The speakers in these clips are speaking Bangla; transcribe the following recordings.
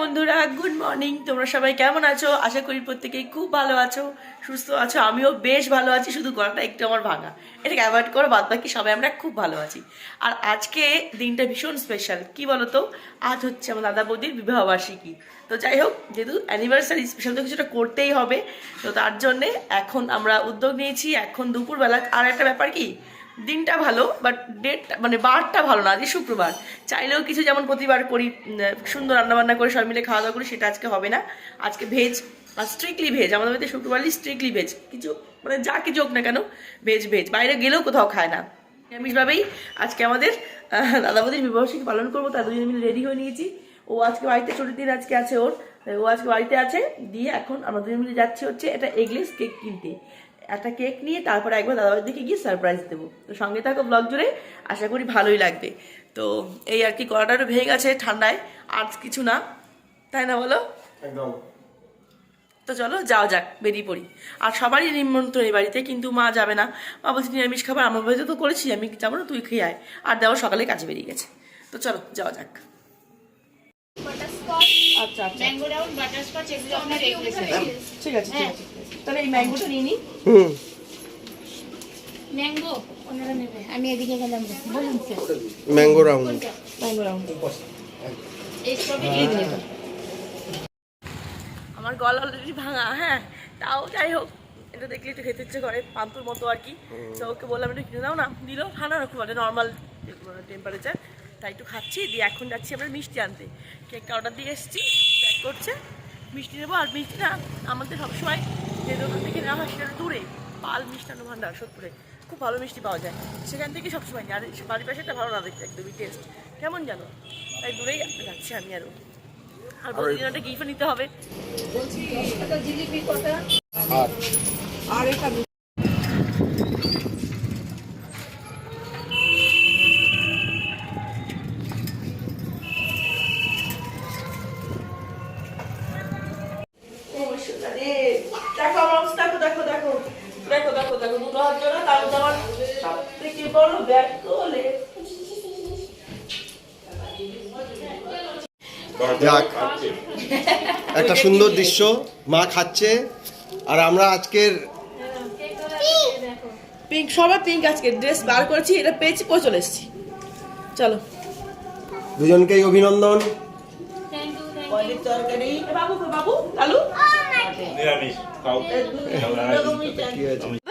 বন্ধুরা গুড মর্নিং তোমরা সবাই কেমন আছো? আশা করি প্রত্যেকেই খুব ভালো আছো, সুস্থ আছো। আমিও বেশ ভালো আছি, শুধু গলাটা একটু আমার ভাঙা। এটাকে অ্যাভয়েড করো বাদ বাকি সবাই আমরা খুব ভালো আছি। আর আজকে দিনটা ভীষণ স্পেশাল কি বলো তো আজ হচ্ছে আমার দাদা বৌদির বিবাহবার্ষিকী তো যাই হোক, যেহেতু অ্যানিভার্সারি স্পেশাল তো কিছুটা করতেই হবে, তো তার জন্যে এখন আমরা উদ্যোগ নিয়েছি। এখন দুপুরবেলা আর একটা ব্যাপার কি? দিনটা ভালো বাট ডেট মানে বারটা ভালো না আজকে শুক্রবার। চাইলেও কিছু যেমন প্রতিবার করি সুন্দর রান্নাবান্না করে সব মিলে খাওয়া দাওয়া করি, সেটা আজকে হবে না। আজকে ভেজ আর স্ট্রিক্টলি ভেজ আমাদের বাড়িতে শুক্রবারই স্ট্রিক্টলি ভেজ কিছু মানে যা কিছু হোক না কেন ভেজ ভেজ বাইরে গেলেও কোথাও খায় না। নিরামিষভাবেই আজকে আমাদের দাদাবদির বিবাহবার্ষিকী পালন করব তার দুজনে মিলে রেডি হয়ে নিয়েছি। ও আজকে বাড়িতে ছুটির দিন আজকে আছে ওর। ও আজকে বাড়িতে আছে, দিয়ে এখন আমরা দুজন মিলে যাচ্ছি হচ্ছে এটা এগলেস কেক কিনতে। একটা কেক নিয়ে তারপরে একবার দাদাবাড়ির দিকে গিয়ে সারপ্রাইজ দেবো। তো সঙ্গে থাকো ব্লগ জুড়ে আশা করি ভালোই লাগবে। তো এই আর কি একটু ভেঙে গেছে ঠান্ডায় আর কিছু না তাই না বলো? একদম। তো চলো যাওয়া যাক বেরিয়ে পড়ি। আর সবারই নিমন্ত্রণ এই বাড়িতে কিন্তু মা যাবে না। মা বলছে নিরামিষ খাবার আমার বাড়িতে তো করেছি আমি যাব না তুই খেয়ে আয়। আর দেওয়া সকালে কাজে বেরিয়ে গেছে। তো চলো যাওয়া যাক। বাটারস্কচ আচ্ছা আচ্ছা আপনার ঠিক আছে ঠিক আছে। তাহলে এই ম্যাঙ্গোটা নিয়ে নিই হুম। ম্যাঙ্গো ওনারা নেবে। আমি এদিকে গেলাম। বলুন sir. Mango round. Mango round. এই আমার গলা অলরেডি ভাঙা হ্যাঁ। তাও যাই হোক এটা দেখলে একটু খেতে ইচ্ছে করে পান্তুর মতো আর কি। তো ওকে বললাম একটু কিনে দাও না। দিল ঠান্ডা না খুব নর্মাল টেম্পারেচার তাই একটু খাচ্ছি দিয়ে এখন যাচ্ছি আমরা মিষ্টি আনতে। কেকটা অর্ডার দিয়ে এসেছি প্যাক করছে। মিষ্টি নেব আর মিষ্টি না আমাদের সবসময় যে দোকান থেকে নেওয়া হয় সেটা দূরে পাল মিষ্টান্ন ভান্ডার সোদপুরে। খুব ভালো মিষ্টি পাওয়া যায়। সেখান থেকে সবসময় নিই আর বাড়ির পাশে একটা ভালো না দেখতে একদমই টেস্ট কেমন জানো? তাই দূরেই যাচ্ছি আমি আরও আর প্রতিদিন একটা গিফট নিতে হবে। আর আর এটা যাক। একটা সুন্দর দৃশ্য মা খাচ্ছে আর আমরা আজকের পিঙ্ক সবাই পিঙ্ক আজকে। ড্রেস বার করেছি এটা পেয়েছি পরে চলে এসেছি। চলো। দুজনকেই অভিনন্দন।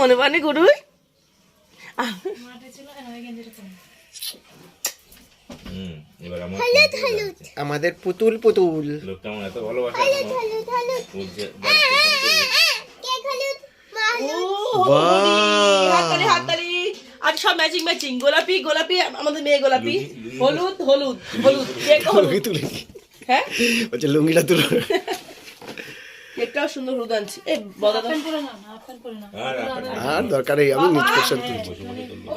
মনে পানি গুরু আমাদের পুতুল পুতুল। লোকটা এত ভালোবাসে আজ সব ম্যাচিং ম্যাচিং গোলাপি গোলাপি আমাদের মেয়ে গোলাপি। হলুদ হলুদ হলুদ। হ্যাঁ? লুঙ্গিটা তুলো। কেকটাও সুন্দর হলুদ আনছি। এই বদা দাও। না হাফ করে না আর আপনার আর দরকার নেই আমি নিজ পোর্শন তুলছি বসে বসে তুলবো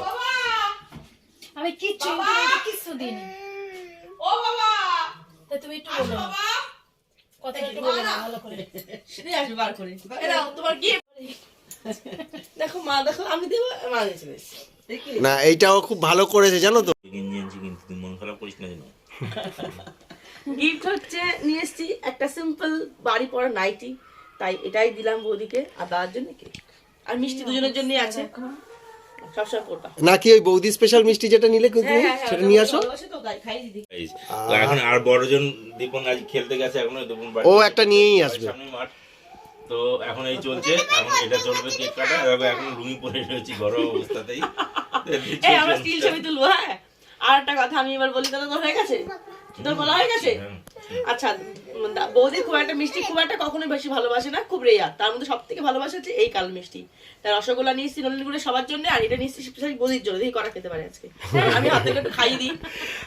আমি কিচ্ছু কিচ্ছু দিইনি। ও বাবা! তা তুমি একটু বলে। কথা একটু বলে ভালো করে। সেটাই আসবে বার করে এ তোমার কি দেখো মা দেখো আমি দেবো মা দিয়েছে না এইটাও খুব ভালো করেছে জানো তো? গেঞ্জি আনছি কিন্তু মন খারাপ করিস না যেন। গিফট হচ্ছে নিয়ে এসেছি একটা সিম্পল বাড়ি পড়া নাইটি তাই এটাই দিলাম বৌদিকে আর দাদার জন্য কেক আর মিষ্টি দুজনের জন্যই আছে। নাকি ওই বৌদি স্পেশাল মিষ্টি যেটা নিলে তুমি সেটা নিয়ে আসো। ভালোবাসে তো তাই খাই দিদি। Guys, তো এখন আর বড়জন দীপন আজ খেলতে গেছে এখন দীপন ও একটা নিয়েই আসবে। মাঠ। তো এখন এই চলছে এখন এটা চলবে কেক কাটা। এবার এখন রুমি পরে রয়েছি ঘরোয়া অবস্থাতেই। এই আমরা স্টিল ছবি তুলবো হ্যাঁ? আর একটা কথা আমি এবার বলি তোর হয়ে গেছে? তোর বলা হয়ে গেছে? আচ্ছা বৌদি খুব একটা মিষ্টি খুব একটা কখনোই বেশি ভালোবাসে না খুব রেয়ার। তার মধ্যে সব থেকে ভালোবাসে হচ্ছে এই কাল মিষ্টি। তার রসগোল্লা নিয়েছি নলিনগুলো সবার জন্য আর এটা নিয়েছি স্পেশালি বৌদির জন্য। দেখি করা খেতে পারে আজকে। আমি হাতে একটু খাইয়ে দিই।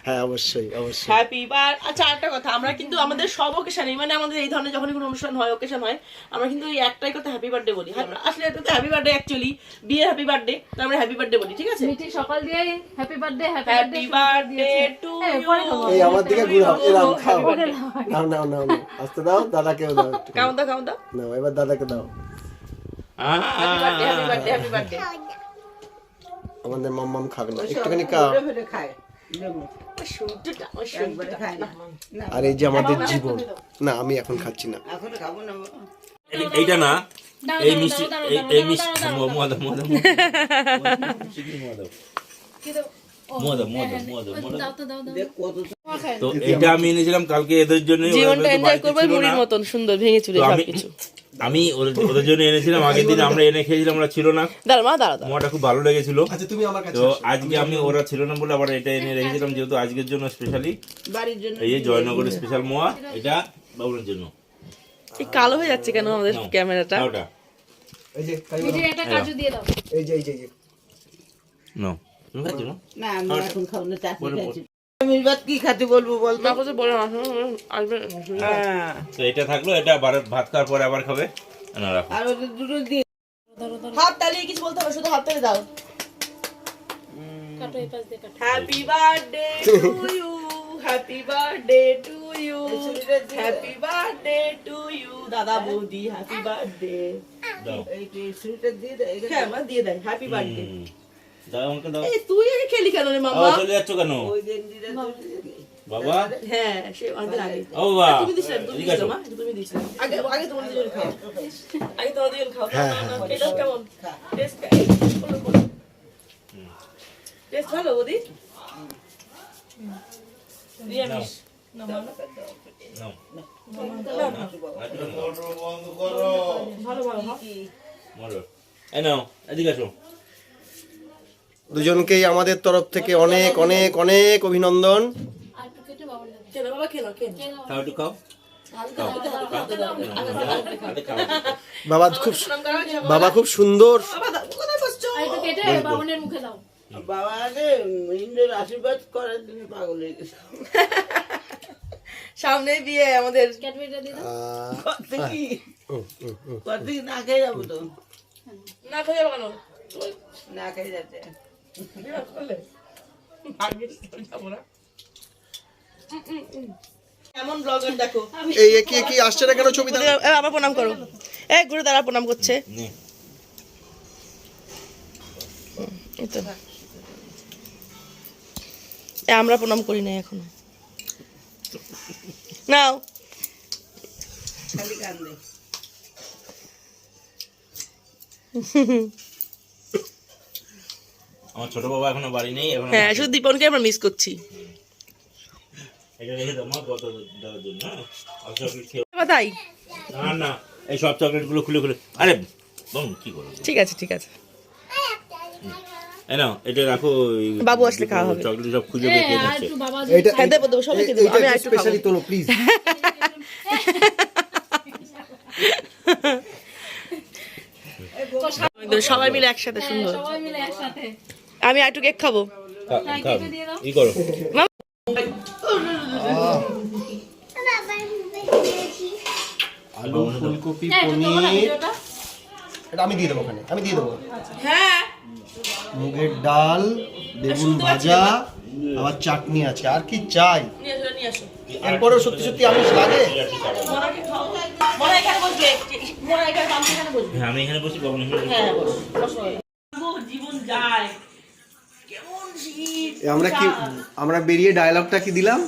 হ্যাঁ অবশ্যই অবশ্যই। হ্যাপি বার আচ্ছা একটা কথা আমরা কিন্তু আমাদের সব ওকেশনে মানে আমাদের এই ধরনের যখনই কোনো অনুষ্ঠান হয় ওকেশন হয় আমরা কিন্তু এই একটাই কথা হ্যাপি বার্থডে বলি। হ্যাঁ, আসলে এটা তো হ্যাপি বার্থডে অ্যাকচুয়ালি বিয়ের হ্যাপি বার্থডে তো আমরা হ্যাপি বার্থডে বলি ঠিক আছে? মিঠি সকাল দিয়ে happy birthday happy birthday to খাব। এই আমার দিকে ঘুরাও এরাম খাও। নাও নাও নাও। আস্তে দাও দাদাকেও দাও দাও কেমন দাও। নাও এবার দাদাকে দাও। আমাদের মাম্মাম খাবে না। একটুখানি খাও আর এই যে আমাদের জীবন। না। আমি এখন খাচ্ছি না। এইটা না এই মিষ্টি এই মিষ্টি কি দাও? হ্যাঁ, হ্যাঁ, তো, এটা আমি এনেছিলাম কালকে এদের জন্য জীবনটা এনজয় করব মুড়ির মতন সুন্দর ভেঙে চুরে আমি ওদের ওদের জন্য এনেছিলাম আগের দিন আমরা এনে খেয়েছিলাম ওরা ছিল না। দাঁড়া মা দাঁড়া দাঁড়া। মোয়াটা খুব ভালো লেগেছিল। আচ্ছা তুমি আমার কাছে তো আজকে আমি ওরা ছিল না বলে আবার এটা এনে রেখেছিলাম যেহেতু আজকের জন্য স্পেশালি এই যে জয়নগরের স্পেশাল মোয়া এটা বাবুলের জন্য। এই কালো হয়ে যাচ্ছে কেন আমাদের ক্যামেরাটা? ওটা। এই যে খাইও ভিডিও না। একটা কাজু দিয়ে দাও। এই যে এই যে নাও তুমি খাচ্ছ না না আমি এখন খাব না চাটনি খাচ্ছি কি খেতে বলব বলতো? মা কোথায় বলে আসবে। হ্যাঁ। তো এটা থাকল এটা ভাত- ভাত খাওয়ার পরে আবার খাবে। না রাখো। আর দুটো দিয়ে ধরো ধরো হাত তালিয়ে কিছু বলতে হবে শুধু হাত তালি দাও। কাটো এই পাশ দিয়ে কাটো। Happy birthday to you happy birthday to you happy birthday to you দাদা বৌদি হ্যাপি বার্থডে এই দিয়ে হ্যাঁ দিয়ে দেয় হ্যাপি বার্থডে। দাও আমাকে দাও। এই তুই আগে খেলি কেন রে মামা? চলে যাচ্ছ কেন? ওই গেঞ্জিটা বাবা। হ্যাঁ সে অনেকদিন আগে। ও বাবা। তুমি তুমি মা আগে খাও। আগে তোমার দুজন খাও। এটা কেমন? টেস্ট টেস্ট ভালো বৌদি? নিরামিষ। ভালো ভালো হ্যাঁ এই নাও এদিকে আসো। দুজনকেই আমাদের তরফ থেকে অনেক অনেক অনেক অভিনন্দন। বাবা খুব বাবা খুব সুন্দর। আশীর্বাদ করার জন্য পাগল হয়ে। গেছে সামনে বিয়ে আমাদের কি না খেয়ে যাব তো? না খেয়ে যাব কেন? না খেয়ে যাচ্ছে। এই কি কি আসছে না কেন ছবি দাও আবার প্রণাম করো। এ ঘুরে দাঁড়া প্রণাম করছে। আমরা প্রণাম করি না এখনও। নাও। খালি কান্দে। আমার ছোট বাবা এখনও বাড়ি নেই এখন হ্যাঁ শুধু দীপনকে আমরা মিস করছি। এটা রেখে দাও মা কত দেওয়ার জন্য হ্যাঁ? তাই? না না এই সব চকলেটগুলো খুলে খুলে। আরে বোন কি করো ঠিক আছে ঠিক আছে। এটা রাখো বাবু আসলে খাওয়া হবে। চকলেট সব খুঁজে বের আর হচ্ছে একটু হ্যাঁ দেবো দেবো সবাইকে দেবো আমি একটু স্পেশালি তোলো প্লিজ সবাই মিলে একসাথে সুন্দর। সবাই মিলে একসাথে। আমি আর একটু কেক খাব। ই করো। আলু ফুলকপি হ্যাঁ, পনির। এটা আমি দিয়ে দেবো ওখানে আমি দিয়ে দেবো। হ্যাঁ। মুগের ডাল বেগুন ভাজা আবার চাটনি আছে। আর কি চাই? এরপরেও সত্যি সত্যি আমিষ লাগে? হ্যাঁ আমি এখানে বসি। হ্যাঁ জীবন যায়। আমরা কি আমরা বেরিয়ে ডায়লগটা কি দিলাম?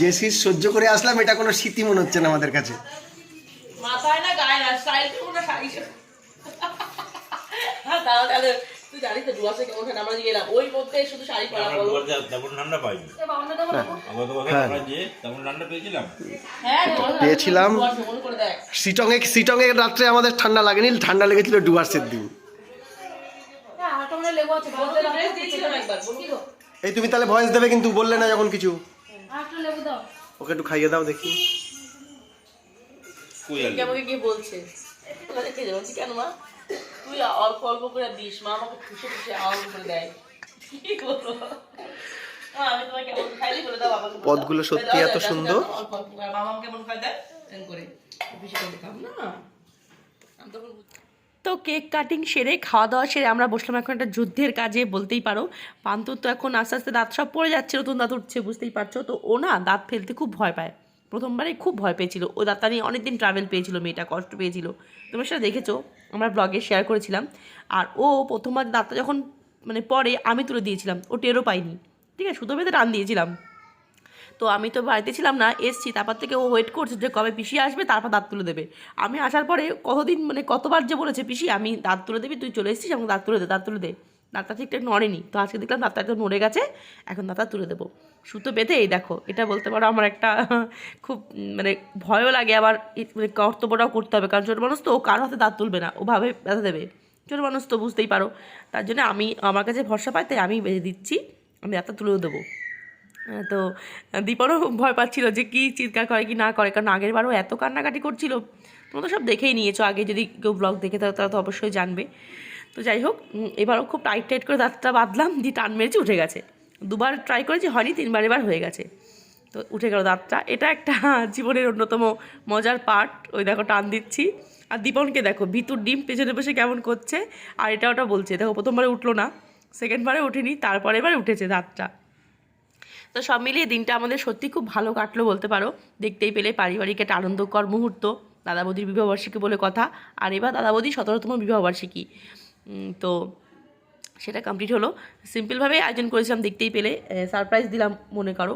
যে শীত সহ্য করে আসলাম এটা কোনো শীতই মনে হচ্ছে না আমাদের কাছে। মাথায় না গায়ে না স্টাইল কেমন না শাড়ি হ্যাঁ তাহলে তাহলে তুই তো ডুয়াসে কেমন ঠান্ডা আমরা গেলাম। ওই মধ্যে শুধু শাড়ি পরা বলো। তেমন ঠান্ডা পাইনি। এ বাবনের দেবো না? গত বছর। আমরা যে তেমন ঠান্ডা পেয়েছিলাম। পেয়েছিলাম। ডুয়াসে করে দেখ। সিটংয়ে সিটংয়ে রাত্রে আমাদের ঠান্ডা লাগেনি ঠান্ডা লেগেছিল ডুয়ার্সের দিন হ্যাঁ, মনে আছে, বলতে একবার? এই তুমি তাহলে ভয়েস দেবে কিন্তু বললে না যখন কিছু। ওকে একটু খাইয়ে দাও দেখি। আমাকে কি বলছে? কেন মা? তুই অল্প অল্প করে দিস মা আমাকে খুশি খুশি অল্প করে দেয়। কি করব। পদগুলো সত্যি এত সুন্দর। মামা কেমন খাই দেয়? করে। বেশি করে খাম না? আমি তখন তো কেক কাটিং সেরে খাওয়া দাওয়া সেরে আমরা বসলাম এখন একটা যুদ্ধের কাজে, বলতেই পারো। পান্তুর তো এখন আস্তে আস্তে দাঁত সব পড়ে যাচ্ছে, নতুন দাঁত উঠছে, বুঝতেই পারছ? তো ও না দাঁত ফেলতে খুব ভয় পায়। প্রথমবারে খুব ভয় পেয়েছিল। ও দাঁতটা নিয়ে অনেকদিন ট্রাভেল পেয়েছিল, মেয়েটা কষ্ট পেয়েছিল। তোমরা সেটা দেখেছ? আমরা ব্লগে শেয়ার করেছিলাম। আর ও প্রথমবার দাঁতটা যখন মানে পরে আমি তুলে দিয়েছিলাম, ও টেরও পাইনি ঠিক আছে, সুতো বেঁধে টান দিয়েছিলাম। তো আমি তো বাড়িতে ছিলাম না, এসছি, তারপর থেকে ও ওয়েট করছে যে কবে পিসি আসবে, তারপর দাঁত তুলে দেবে। আমি আসার পরে কতদিন মানে কতবার যে বলেছে, পিসি, আমি দাঁত তুলে দেবি, তুই চলে এসেছিস, আমাকে দাঁত তুলে দে, দাঁত তুলে দে। দাঁতটা ঠিকঠাক নড়েনি। তো আজকে দেখলাম দাঁতটা একদম নড়ে গেছে, এখন দাঁতটা তুলে দেবো। সুতো বেঁধে, এই দেখো, এটা বলতে পারো আমার একটা খুব মানে ভয়ও লাগে আবার মানে কর্তব্যটাও করতে হবে। কারণ ছোটো মানুষ তো, ও কারও হাতে দাঁত তুলবে না ওভাবে ভাবে ব্যথা দেবে। ছোটো মানুষ তো বুঝতেই পারো। তার জন্য আমি, আমার কাছে ভরসা পাই তাই আমি বেঁধে দিচ্ছি, আমি দাঁতটা তুলেও দেবো। তো দীপনও ভয় পাচ্ছিল যে কি চিৎকার করে, কি না করে, কারণ আগের বারও এত কান্নাকাটি করছিল। তোমরা তো সব দেখেই নিয়েছো, আগে যদি কেউ ব্লগ দেখে থাকো, তারা তো অবশ্যই জানবে। তো যাই হোক এবারও খুব টাইট টাইট করে দাঁতটা বাঁধলাম, দিয়ে টান মেরেছি, উঠে গেছে। দুবার ট্রাই করেছি, হয়নি, তিনবার এবার হয়ে গেছে। তো উঠে গেল দাঁতটা। এটা একটা জীবনের অন্যতম মজার পার্ট ওই দেখো, টান দিচ্ছি। আর দীপনকে দেখো, ভিতর ডিম পেছনে বসে কেমন করছে। আর এটা ওটা বলছে, দেখো, প্রথমবারে উঠল না সেকেন্ডবারে উঠেনি তারপরে এবার উঠেছে দাঁতটা। তো সব মিলিয়ে দিনটা আমাদের সত্যি খুব ভালো কাটলো বলতে পারো। দেখতেই পেলে পারিবারিক একটা আনন্দকর মুহূর্ত। দাদা বৌদির বিবাহবার্ষিকী বলে কথা। আর এবার দাদা বৌদির সতেরোতম বিবাহবার্ষিকী। তো সেটা কমপ্লিট হলো। সিম্পলভাবে আয়োজন করেছিলাম, দেখতেই পেলে। সারপ্রাইজ দিলাম, মনে করো।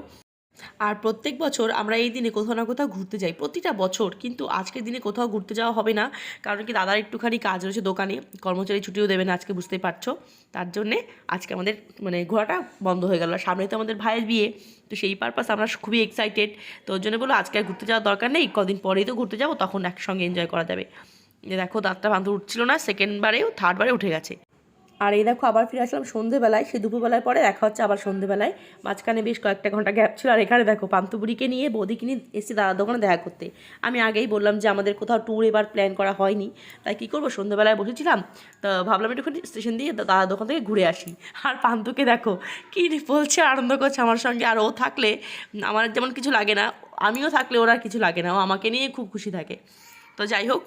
আর প্রত্যেক বছর আমরা এই দিনে কোথাও না কোথাও ঘুরতে যাই। প্রতিটা বছর কিন্তু আজকের দিনে কোথাও ঘুরতে যাওয়া হবে না। কারণ কি দাদার একটুখানি কাজ রয়েছে দোকানে, কর্মচারী ছুটিও দেবে না আজকে, বুঝতেই পারছ। তার জন্যে আজকে আমাদের মানে ঘোরাটা বন্ধ হয়ে গেল। সামনে তো আমাদের ভাইয়ের বিয়ে, তো সেই পারপাস আমরা খুবই এক্সাইটেড তো ওর জন্য বলো আজকে আর ঘুরতে যাওয়ার দরকার নেই, কদিন পরেই তো ঘুরতে যাব, তখন একসঙ্গে এনজয় করা যাবে। দেখো, দাঁতটা বাঁধতে উঠছিল না সেকেন্ডবারেও থার্ডবারে উঠে গেছে। আর এই দেখো আবার ফিরে আসলাম সন্ধেবেলায়। সে দুপুরবেলায় পরে দেখা হচ্ছে আবার সন্ধেবেলায়। মাঝখানে বেশ কয়েকটা ঘণ্টা গ্যাপ ছিল। আর এখানে দেখো, পান্তুবুড়িকে নিয়ে বৌদিকে নিয়ে এসেছি দাদার দোকানে দেখা করতে। আমি আগেই বললাম যে আমাদের কোথাও ট্যুর এবার প্ল্যান করা হয়নি। তাই কী করব? সন্ধেবেলায় বসেছিলাম। তো ভাবলাম একটুখানি স্টেশন দিয়ে দাদার দোকান থেকে ঘুরে আসি। আর পান্তুকে দেখো, কী বলছে, আনন্দ করছে আমার সঙ্গে। আর ও থাকলে আমার যেমন কিছু লাগে না। আমিও থাকলে ওরা কিছু লাগে না। ও আমাকে নিয়ে খুব খুশি থাকে। তো যাই হোক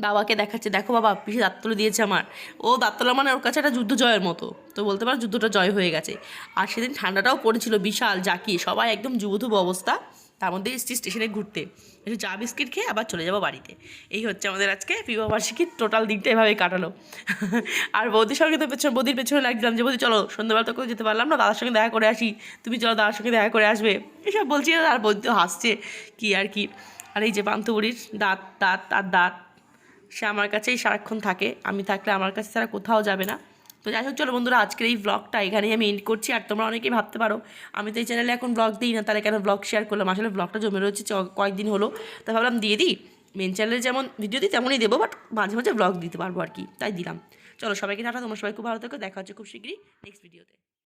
বাবাকে দেখাচ্ছে, দেখো বাবা, পিসে দাঁত দিয়েছে আমার। ও দাঁত মানে ওর কাছে একটা যুদ্ধ জয়ের মতো। তো বলতে পারো যুদ্ধটা জয় হয়ে গেছে। আর সেদিন ঠান্ডাটাও পড়েছিল, বিশাল, জাকি, সবাই একদম যুবধুব অবস্থা। তার মধ্যে এসছি স্টেশনে ঘুরতে। একটু চা, বিস্কিট খেয়ে আবার চলে যাব বাড়িতে। এই হচ্ছে আমাদের আজকে বিবাহবার্ষিকীর টোটাল দিনটা এভাবেই কাটালো। আর বৌদির সঙ্গে তো পেছনে, বৌদির পেছনে লাগছিলাম যে, বৌদি, চলো সন্ধ্যাবেলা তো যেতে পারলাম না, দাদার সঙ্গে দেখা করে আসি। তুমি চলো দাদার সঙ্গে দেখা করে আসবে। এসব বলছি আর বৌদি তো হাসছে, কি আর কি। আর এই যে পান্তুবুড়ির দাঁত দাঁত, আর দাঁত। সে আমার কাছেই সারাক্ষণ থাকে। আমি থাকলে আমার কাছে তারা কোথাও যাবে না। তো যাই হোক, চলো বন্ধুরা, আজকের এই ব্লগটা এখানেই আমি এন্ড করছি। আর তোমরা অনেকেই ভাবতে পারো, আমি তো এই চ্যানেলে এখন ব্লগ দিই না, তাহলে কেন ব্লগ শেয়ার করলাম? আসলে ব্লগটা জমে রয়েছে কয়েকদিন হলো। তা ভাবলাম দিয়ে দিই। মেন চ্যানেলে যেমন ভিডিও দিই, তেমনই দেবো বাট মাঝে মাঝে ব্লগ দিতে পারব আর কি। তাই দিলাম। চলো সবাইকে টাটা, তোমরা সবাই খুব ভালো থেকো। দেখা হচ্ছে খুব শীঘ্রই নেক্সট ভিডিওতে